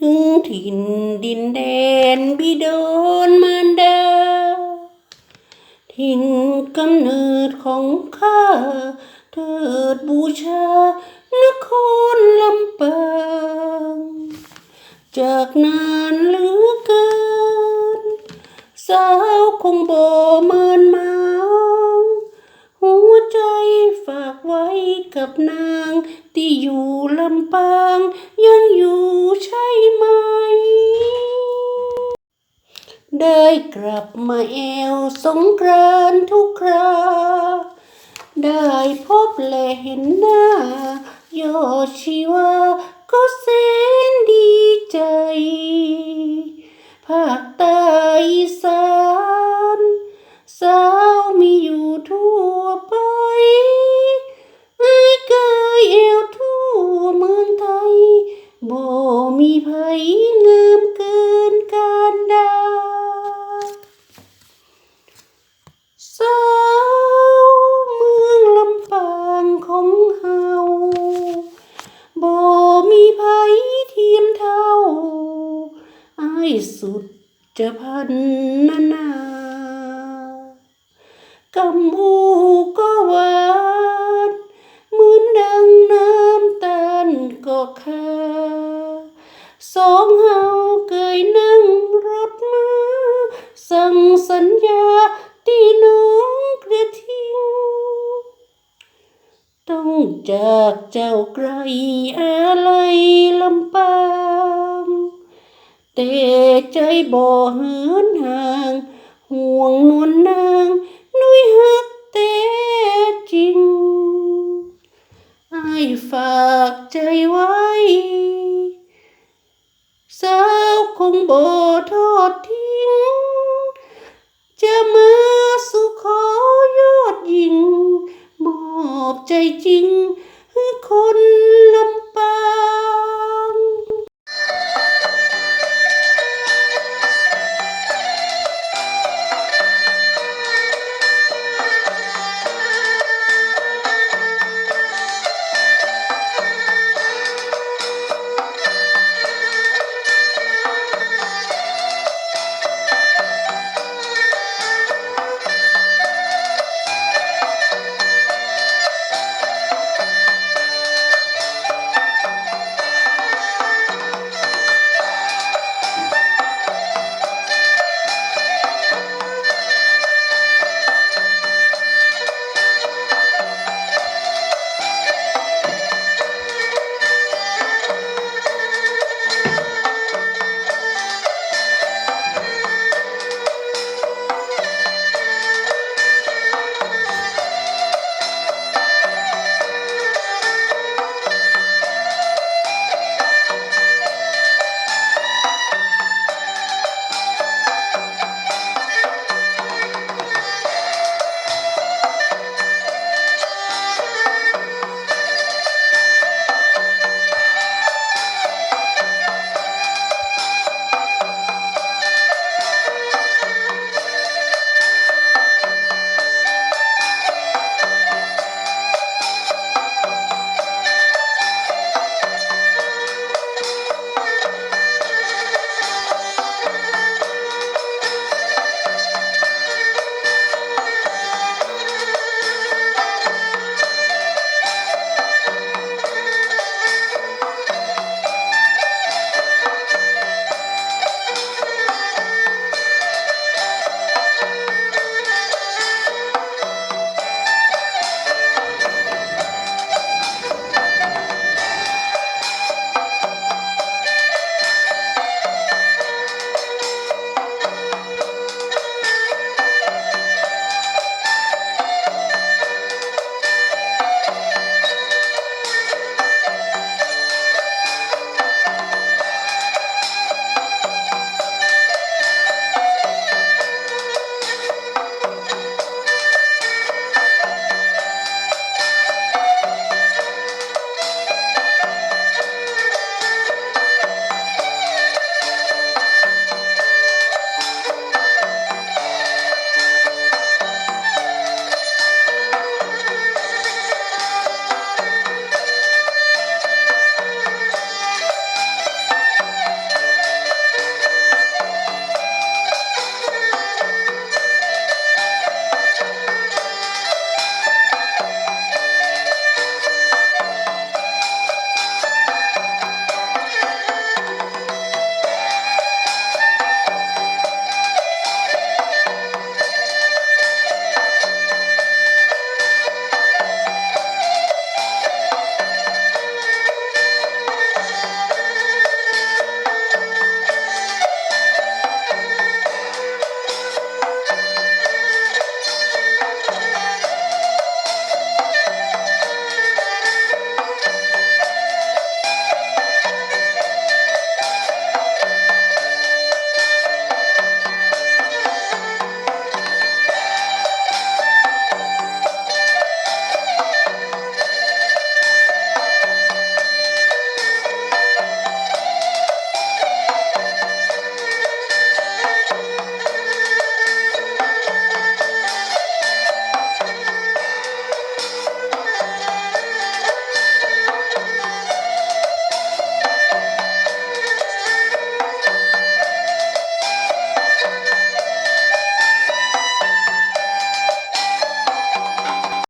ถึงถิ่นดินแดนบิดอนมารดา ถิ่นกำเนิดของข้าเถิดบูชานครลำปางจากนานเหลือเกิน สาวคงบ่เมินม ฝากไว้กับนาง ที่อยู่ลำปาง ยังอยู่ใช่ไหม ได้กลับมาแอวสงกรานทุกครา ได้พบและเห็นหน้ายอดชีวาก็แสนดีใจภาคใต้อีสานสา มีไผงามเกินการดาสาวเมืองลำปางของเฮาบ่มีไผเทียมเท่าอายสุดจะพันนานากำมูก็หวา จากเจ้าไกลอะไรลำปางแต่ใจบ่เหินห่าง ห่วงนวลนางนุยหักแต่จริงไอ้ายฝากใจไว้ สาวคงบ่ทอดทิ้ง จะมาสู่ขอยอดยิง อบใจจริงคน